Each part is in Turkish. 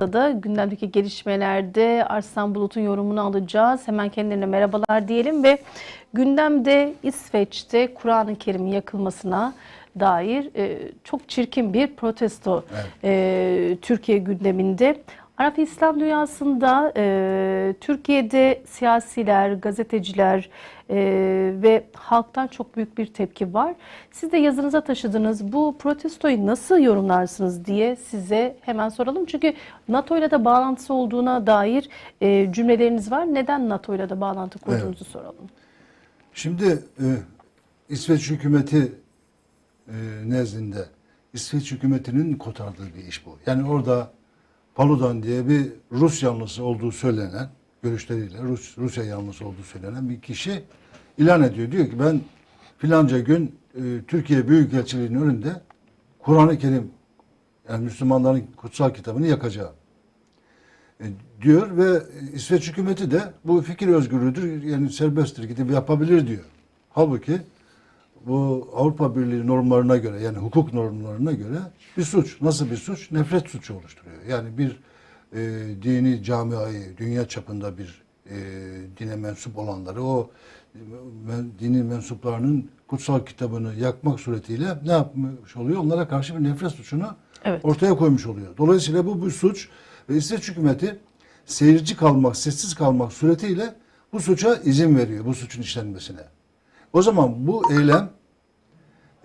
da gündemdeki gelişmelerde Arslan Bulut'un yorumunu alacağız. Hemen kendilerine merhabalar diyelim ve gündemde İsveç'te Kur'an-ı Kerim'in yakılmasına dair e, çok çirkin bir protesto e, Türkiye gündeminde. Arap İslam dünyasında e, Türkiye'de siyasiler, gazeteciler e, ve halktan çok büyük bir tepki var. Siz de yazınıza taşıdınız. Bu protestoyu nasıl yorumlarsınız diye size hemen soralım. Çünkü NATO ile de bağlantısı olduğuna dair e, cümleleriniz var. Neden NATO ile de bağlantı kurduğunuzu soralım. Şimdi e, İsveç hükümeti e, nezdinde İsveç hükümetinin kotardığı bir iş bu. Yani orada Paludan diye bir Rus yanlısı olduğu söylenen görüşleriyle Rus, Rusya yanlısı olduğu söylenen bir kişi ilan ediyor. Diyor ki ben filanca gün e, Türkiye Büyükelçiliği'nin önünde Kur'an-ı Kerim yani Müslümanların kutsal kitabını yakacağım e, diyor ve İsveç hükümeti de bu fikir özgürlüğüdür yani serbesttir gidip yapabilir diyor. Halbuki bu Avrupa Birliği normlarına göre yani hukuk normlarına göre bir suç. Nasıl bir suç? Nefret suçu oluşturuyor. Yani bir e, dini camiayı dünya çapında bir e, dine mensup olanları o dini mensuplarının kutsal kitabını yakmak suretiyle ne yapmış oluyor? Onlara karşı bir nefret suçunu Evet. ortaya koymuş oluyor. Dolayısıyla bu bir suç ve İsveç hükümeti seyirci kalmak, sessiz kalmak suretiyle bu suça izin veriyor, bu suçun işlenmesine. O zaman bu eylem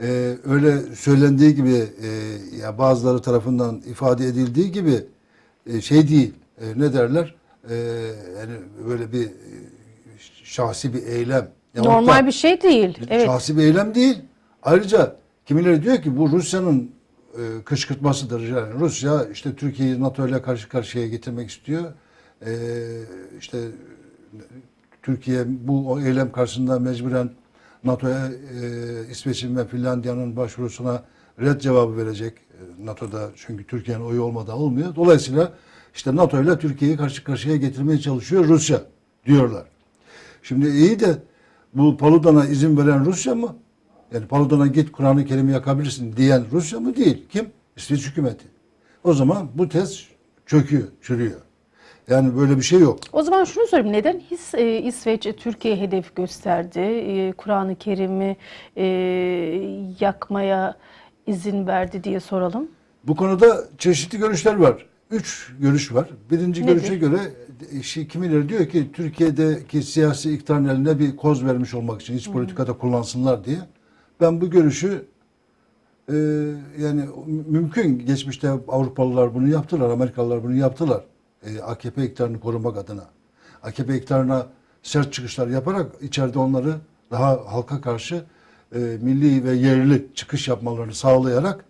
e, öyle söylendiği gibi e, ya bazıları tarafından ifade edildiği gibi e, şey değil. E, ne derler? E, yani böyle bir şahsi bir eylem. Da- Normal bir şey değil. Evet. Şahsi bir eylem değil. Ayrıca kimileri diyor ki bu Rusya'nın e, kışkırtmasıdır. Yani Rusya işte Türkiye'yi NATO ile karşı karşıya getirmek istiyor. E, işte Türkiye bu eylem karşısında mecburen NATO'ya e, İsveç'in ve Finlandiya'nın başvurusuna red cevabı verecek. E, NATO'da çünkü Türkiye'nin oyu olmadan olmuyor. Dolayısıyla işte NATO ile Türkiye'yi karşı karşıya getirmeye çalışıyor Rusya diyorlar. Şimdi iyi de bu Paludan'a izin veren Rusya mı? Yani Paludan'a git Kur'an-ı Kerim'i yakabilirsin diyen Rusya mı? Değil. Kim? İsveç hükümeti. O zaman bu tez çöküyor, çürüyor. Yani böyle bir şey yok. O zaman şunu sorayım. Neden His, e, İsveç e, Türkiye hedef gösterdi? E, Kur'an-ı Kerim'i e, yakmaya izin verdi diye soralım. Bu konuda çeşitli görüşler var. Üç görüş var. Birinci Nedir? görüşe göre e, şey, kimileri diyor ki Türkiye'deki siyasi iktidarın eline bir koz vermiş olmak için iç politikada kullansınlar diye. Ben bu görüşü e, yani mümkün geçmişte Avrupalılar bunu yaptılar, Amerikalılar bunu yaptılar. E, AKP iktidarını korumak adına. AKP iktidarına sert çıkışlar yaparak içeride onları daha halka karşı e, milli ve yerli çıkış yapmalarını sağlayarak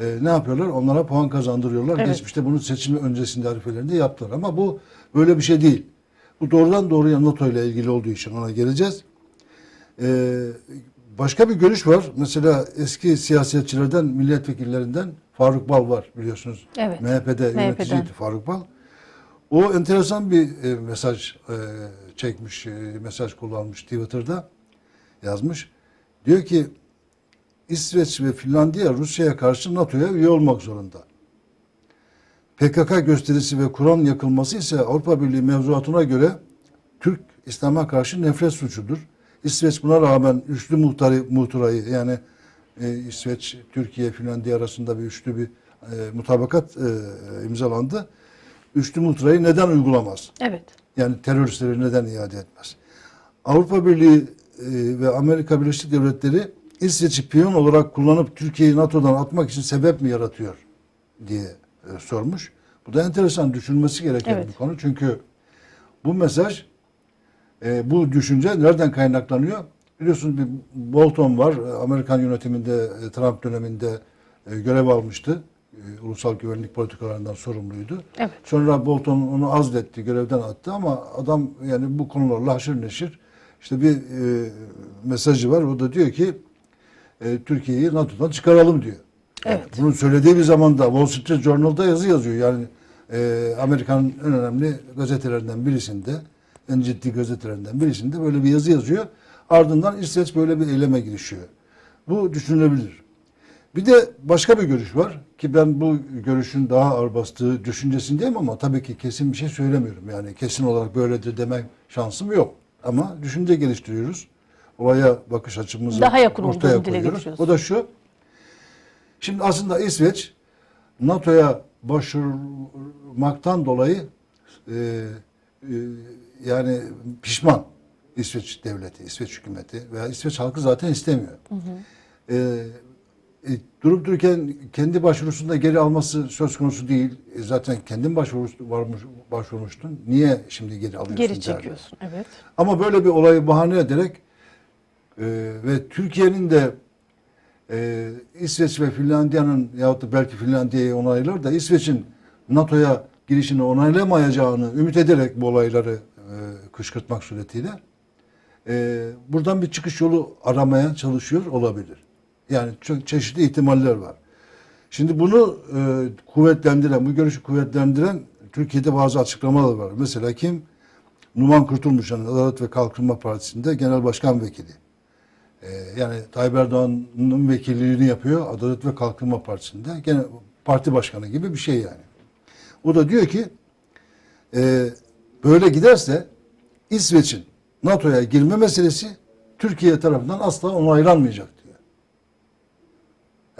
e, ne yapıyorlar? Onlara puan kazandırıyorlar. Evet. Geçmişte bunu seçim öncesinde arifelerinde yaptılar. Ama bu böyle bir şey değil. Bu doğrudan doğruya NATO ile ilgili olduğu için ona geleceğiz. Ee, başka bir görüş var. Mesela eski siyasetçilerden, milletvekillerinden Faruk Bal var biliyorsunuz. Evet. MHP'de MHP'den. yöneticiydi Faruk Bal. O enteresan bir e, mesaj e, çekmiş, e, mesaj kullanmış Twitter'da yazmış. Diyor ki İsveç ve Finlandiya Rusya'ya karşı NATO'ya üye olmak zorunda. PKK gösterisi ve Kur'an yakılması ise Avrupa Birliği mevzuatına göre Türk İslam'a karşı nefret suçudur. İsveç buna rağmen üçlü muhtarı, muhtırayı yani e, İsveç, Türkiye, Finlandiya arasında bir üçlü bir e, mutabakat e, imzalandı. Üçlü muhtırayı neden uygulamaz? Evet. Yani teröristleri neden iade etmez? Avrupa Birliği e, ve Amerika Birleşik Devletleri İsveç'i piyon olarak kullanıp Türkiye'yi NATO'dan atmak için sebep mi yaratıyor diye e, sormuş. Bu da enteresan düşünmesi gereken Evet. bir konu. Çünkü bu mesaj, e, bu düşünce nereden kaynaklanıyor? Biliyorsunuz bir Bolton var. E, Amerikan yönetiminde e, Trump döneminde e, görev almıştı. E, ulusal güvenlik politikalarından sorumluydu. Evet. Sonra Bolton onu azletti, görevden attı ama adam yani bu konularla haşır neşir işte bir e, mesajı var. O da diyor ki e, Türkiye'yi NATO'dan çıkaralım diyor. Evet. Bunu söylediği bir zamanda Wall Street Journal'da yazı yazıyor. Yani e, Amerika'nın en önemli gazetelerinden birisinde, en ciddi gazetelerinden birisinde böyle bir yazı yazıyor. Ardından İsveç böyle bir eyleme girişiyor. Bu düşünülebilir. Bir de başka bir görüş var ki ben bu görüşün daha ağır bastığı düşüncesindeyim ama tabii ki kesin bir şey söylemiyorum. Yani kesin olarak böyledir demek şansım yok. Ama düşünce geliştiriyoruz. Olaya bakış açımızı Daha yakın ortaya koyuyoruz. O da şu. Şimdi aslında İsveç NATO'ya başvurmaktan dolayı e, e, yani pişman İsveç devleti, İsveç hükümeti veya İsveç halkı zaten istemiyor. E, e, durup dururken kendi başvurusunda geri alması söz konusu değil. E, zaten kendin başvurusu varmış, başvurmuştun. Niye şimdi geri alıyorsun? Geri derler. çekiyorsun. Evet. Ama böyle bir olayı bahane ederek ve Türkiye'nin de e, İsveç ve Finlandiya'nın yahut da belki Finlandiya'yı onaylar da İsveç'in NATO'ya girişini onaylamayacağını ümit ederek bu olayları e, kışkırtmak suretiyle e, buradan bir çıkış yolu aramaya çalışıyor olabilir. Yani çok çeşitli ihtimaller var. Şimdi bunu e, kuvvetlendiren, bu görüşü kuvvetlendiren Türkiye'de bazı açıklamalar var. Mesela kim? Numan Kurtulmuş, yani Adalet ve Kalkınma Partisi'nde genel başkan vekili. Ee, yani Tayyip Erdoğan'ın vekilliğini yapıyor Adalet ve Kalkınma Partisi'nde. Gene parti başkanı gibi bir şey yani. O da diyor ki e, böyle giderse İsveç'in NATO'ya girme meselesi Türkiye tarafından asla onaylanmayacak diyor.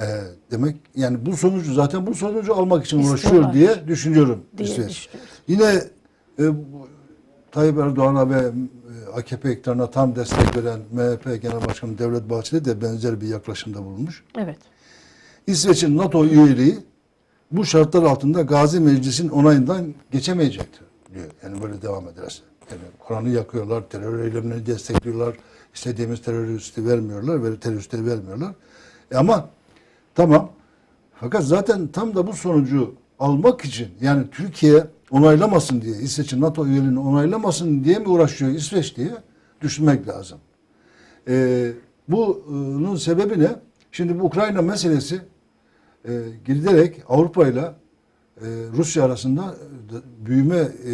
E, demek yani bu sonucu zaten bu sonucu almak için uğraşıyor diye düşünüyorum Diye İsveç. düşünüyoruz. Yine e, Tayyip Erdoğan'a ve e, AKP iktidarına tam destek veren MHP Genel Başkanı Devlet Bahçeli de benzer bir yaklaşımda bulunmuş. Evet. İsveç'in NATO üyeliği bu şartlar altında Gazi Meclis'in onayından geçemeyecektir diyor. Yani böyle devam ederse. Yani Kur'an'ı yakıyorlar, terör eylemlerini destekliyorlar, istediğimiz teröristi vermiyorlar ve teröristleri vermiyorlar. E ama tamam. Fakat zaten tam da bu sonucu almak için yani Türkiye onaylamasın diye, İsveç'in NATO üyeliğini onaylamasın diye mi uğraşıyor İsveç diye düşünmek lazım. Ee, bunun sebebi ne? Şimdi bu Ukrayna meselesi e, giderek Avrupa ile e, Rusya arasında e, büyüme e,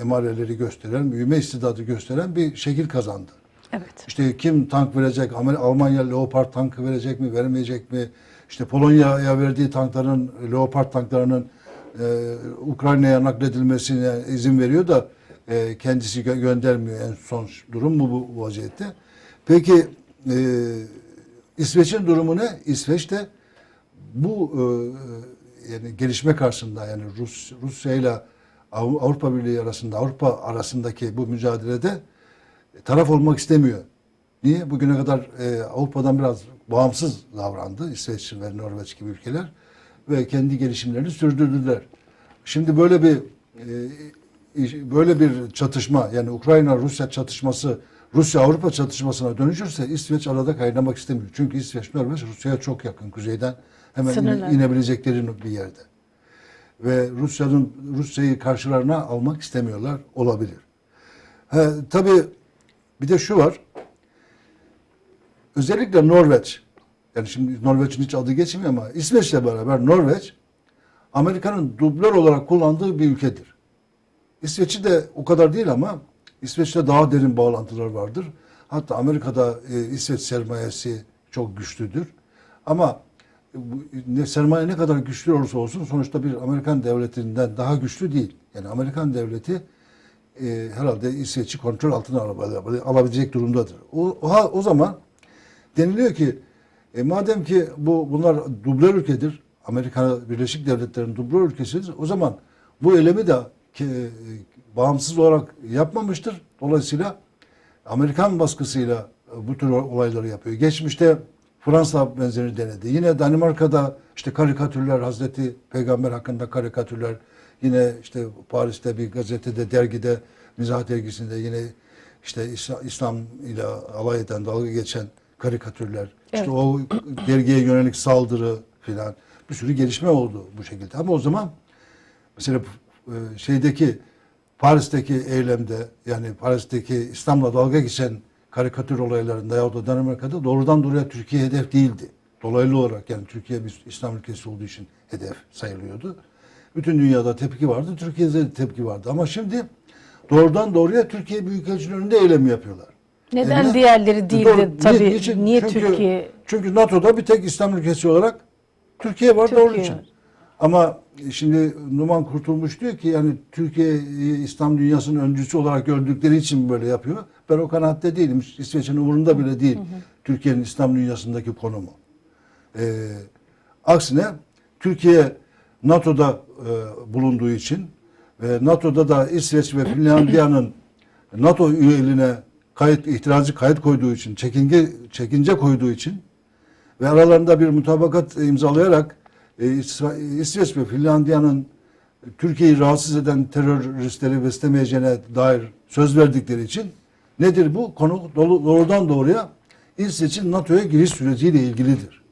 emareleri gösteren, büyüme istidadı gösteren bir şekil kazandı. Evet. İşte kim tank verecek, Almanya Leopard tankı verecek mi, vermeyecek mi? İşte Polonya'ya verdiği tankların, Leopard tanklarının e, Ukrayna'ya nakledilmesine izin veriyor da e, kendisi gö- göndermiyor. En son durum bu, bu vaziyette. Peki e, İsveç'in durumu ne? İsveç'te bu e, yani gelişme karşısında yani Rus Rusya ile Av- Avrupa Birliği arasında Avrupa arasındaki bu mücadelede taraf olmak istemiyor. Niye? Bugüne kadar e, Avrupa'dan biraz bağımsız davrandı. İsveç ve Norveç gibi ülkeler ve kendi gelişimlerini sürdürdüler. Şimdi böyle bir e, böyle bir çatışma yani Ukrayna Rusya çatışması Rusya Avrupa çatışmasına dönüşürse İsveç arada kaynamak istemiyor. Çünkü İsveç Norveç Rusya'ya çok yakın kuzeyden hemen Sınırlar. inebilecekleri bir yerde. Ve Rusya'nın Rusya'yı karşılarına almak istemiyorlar olabilir. Ha, tabii bir de şu var. Özellikle Norveç, yani şimdi Norveç'in hiç adı geçmiyor ama İsveç'le beraber Norveç, Amerika'nın dublör olarak kullandığı bir ülkedir. İsveç'i de o kadar değil ama İsveç'le daha derin bağlantılar vardır. Hatta Amerika'da e, İsveç sermayesi çok güçlüdür. Ama ne, sermaye ne kadar güçlü olursa olsun sonuçta bir Amerikan devletinden daha güçlü değil. Yani Amerikan devleti e, herhalde İsveç'i kontrol altına alab- alabilecek durumdadır. O, o, o zaman deniliyor ki e, madem ki bu bunlar dublör ülkedir, Amerika Birleşik Devletleri'nin dublör ülkesidir, o zaman bu eylemi de ke- e, bağımsız olarak yapmamıştır. Dolayısıyla Amerikan baskısıyla e, bu tür olayları yapıyor. Geçmişte Fransa benzerini denedi. Yine Danimarka'da işte karikatürler, Hazreti Peygamber hakkında karikatürler, yine işte Paris'te bir gazetede, dergide, mizah dergisinde yine işte İsla- İslam ile alay eden, dalga geçen karikatürler, Evet. işte o dergiye yönelik saldırı filan bir sürü gelişme oldu bu şekilde. Ama o zaman mesela e, şeydeki Paris'teki eylemde yani Paris'teki İslam'la dalga geçen karikatür olaylarında ya da Danimarka'da doğrudan doğruya Türkiye hedef değildi. Dolaylı olarak yani Türkiye bir İslam ülkesi olduğu için hedef sayılıyordu. Bütün dünyada tepki vardı, Türkiye'de de tepki vardı. Ama şimdi doğrudan doğruya Türkiye Büyükelçinin önünde eylem yapıyorlar. Neden E ne- diğerleri değildi Doğru. tabii? niçin? Niye Çünkü- Türkiye? Çünkü NATO'da bir tek İslam ülkesi olarak Türkiye var da onun Türkiye için. var. Ama şimdi Numan Kurtulmuş diyor ki yani Türkiye e, İslam dünyasının öncüsü olarak gördükleri için böyle yapıyor. Ben o kanaatte değilim. İsveç'in umurunda bile değil Türkiye'nin İslam dünyasındaki konumu. Ee, aksine Türkiye NATO'da e, bulunduğu için ve NATO'da da İsveç ve Finlandiya'nın NATO üyeliğine kayıt itirazı kayıt koyduğu için, çekinge çekince koyduğu için ve aralarında bir mutabakat imzalayarak e, İsveç ve Finlandiya'nın Türkiye'yi rahatsız eden teröristleri beslemeyeceğine dair söz verdikleri için nedir bu? Konu doğrudan doğruya İsveç'in NATO'ya giriş süreciyle ilgilidir.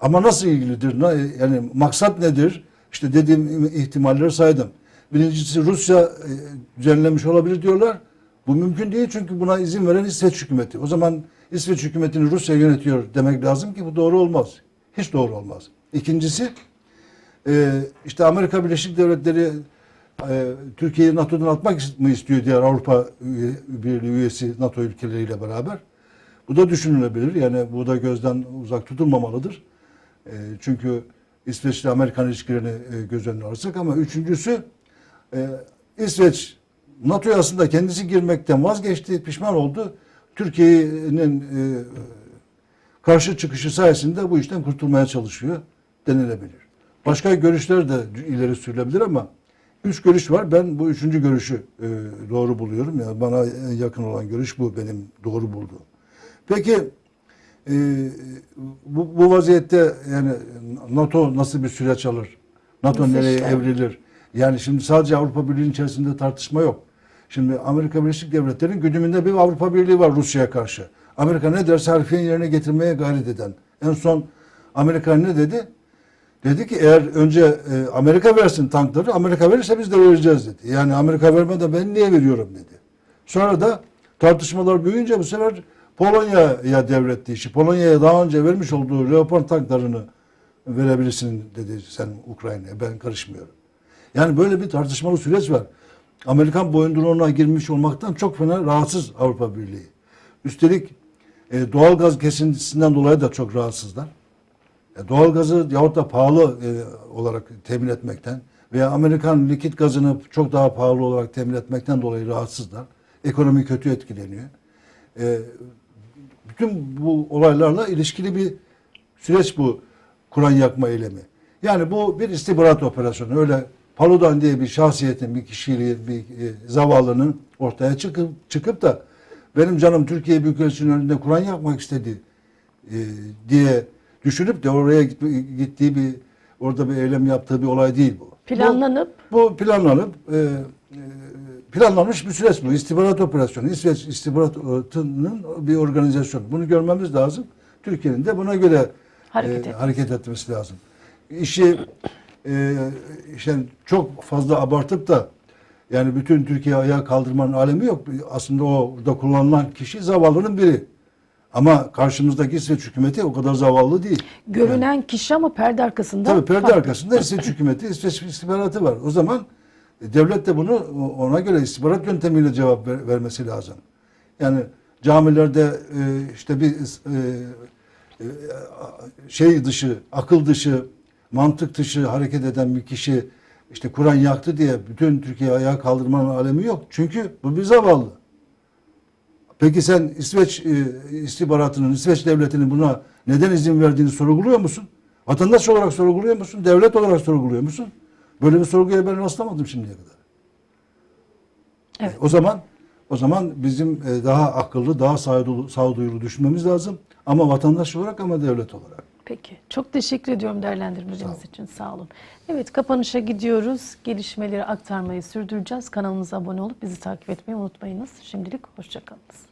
Ama nasıl ilgilidir? Na- Yani maksat nedir? İşte dediğim ihtimalleri saydım. Birincisi Rusya e, düzenlemiş olabilir diyorlar. Bu mümkün değil çünkü buna izin veren İsveç hükümeti. O zaman İsveç hükümetini Rusya yönetiyor demek lazım ki bu doğru olmaz. Hiç doğru olmaz. İkincisi e, işte Amerika Birleşik Devletleri e, Türkiye'yi NATO'dan atmak mı istiyor diğer Avrupa Birliği üyesi NATO ülkeleriyle beraber. Bu da düşünülebilir. Yani bu da gözden uzak tutulmamalıdır. E, çünkü İsveç ile Amerikan ilişkilerini göz önüne alırsak ama üçüncüsü İsveç NATO'ya aslında kendisi girmekten vazgeçti, pişman oldu. Türkiye'nin e, karşı çıkışı sayesinde bu işten kurtulmaya çalışıyor denilebilir. Başka görüşler de ileri sürülebilir ama üç görüş var. Ben bu üçüncü görüşü e, doğru buluyorum. Yani bana yakın olan görüş bu benim doğru bulduğum. Peki e, bu, bu vaziyette yani NATO nasıl bir süreç alır? NATO Nasıl nereye evrilir? Yani şimdi sadece Avrupa Birliği'nin içerisinde tartışma yok. Şimdi Amerika Birleşik Devletleri'nin güdümünde bir Avrupa Birliği var Rusya'ya karşı. Amerika ne derse harfiyen yerine getirmeye gayret eden. En son Amerika ne dedi? Dedi ki eğer önce e, Amerika versin tankları, Amerika verirse biz de vereceğiz dedi. Yani Amerika vermeden ben niye veriyorum dedi. Sonra da tartışmalar büyüyünce bu sefer Polonya'ya devretti işi. Polonya'ya daha önce vermiş olduğu Leopard tanklarını verebilirsin dedi sen Ukrayna'ya. Ben karışmıyorum. Yani böyle bir tartışmalı süreç var. Amerikan boyunduruğuna girmiş olmaktan çok fena rahatsız Avrupa Birliği. Üstelik e, doğal gaz kesintisinden dolayı da çok rahatsızlar. E, doğal gazı yahut da pahalı e, olarak temin etmekten veya Amerikan likit gazını çok daha pahalı olarak temin etmekten dolayı rahatsızlar. Ekonomi kötü etkileniyor. E, bütün bu olaylarla ilişkili bir süreç bu Kur'an yakma eylemi. Yani bu bir istihbarat operasyonu. Öyle Paludan diye bir şahsiyetin, bir kişiliğin, bir e, zavallının ortaya çıkıp çıkıp da benim canım Türkiye Büyükelçisi'nin önünde Kur'an yakmak istedi e, diye düşünüp de oraya git- gittiği bir orada bir eylem yaptığı bir olay değil bu. Planlanıp Bu, bu planlanıp e, e, planlanmış bir süreç bu. İstihbarat operasyonu. İsveç istihbaratının bir organizasyonu. Bunu görmemiz lazım. Türkiye'nin de buna göre Hareket e, hareket etmesi lazım. İşi e, işte çok fazla abartıp da yani bütün Türkiye ayağa kaldırmanın alemi yok. Aslında o orada kullanılan kişi zavallının biri. Ama karşımızdaki İsveç hükümeti o kadar zavallı değil. görünen kişi ama perde arkasında Tabii perde farklı. arkasında İsveç hükümeti, İsveç istihbaratı var. O zaman e, devlet de bunu ona göre istihbarat yöntemiyle cevap ver- vermesi lazım. Yani camilerde e, işte bir e, e, şey dışı, akıl dışı, mantık dışı hareket eden bir kişi işte Kur'an yaktı diye bütün Türkiye ayağa kaldırmanın alemi yok. Çünkü bu bir zavallı. Peki sen İsveç e, istihbaratının, İsveç devletinin buna neden izin verdiğini sorguluyor musun? Vatandaş olarak sorguluyor musun? Devlet olarak sorguluyor musun? Böyle bir sorguya ben rastlamadım şimdiye kadar. Evet. O zaman o zaman bizim e, daha akıllı, daha sağduyulu, sağduyulu düşünmemiz lazım. Ama vatandaş olarak ama devlet olarak. Peki. Çok teşekkür ediyorum değerlendirmeleriniz için. Sağ olun. Evet kapanışa gidiyoruz. Gelişmeleri aktarmayı sürdüreceğiz. Kanalımıza abone olup bizi takip etmeyi unutmayınız. Şimdilik hoşçakalınız.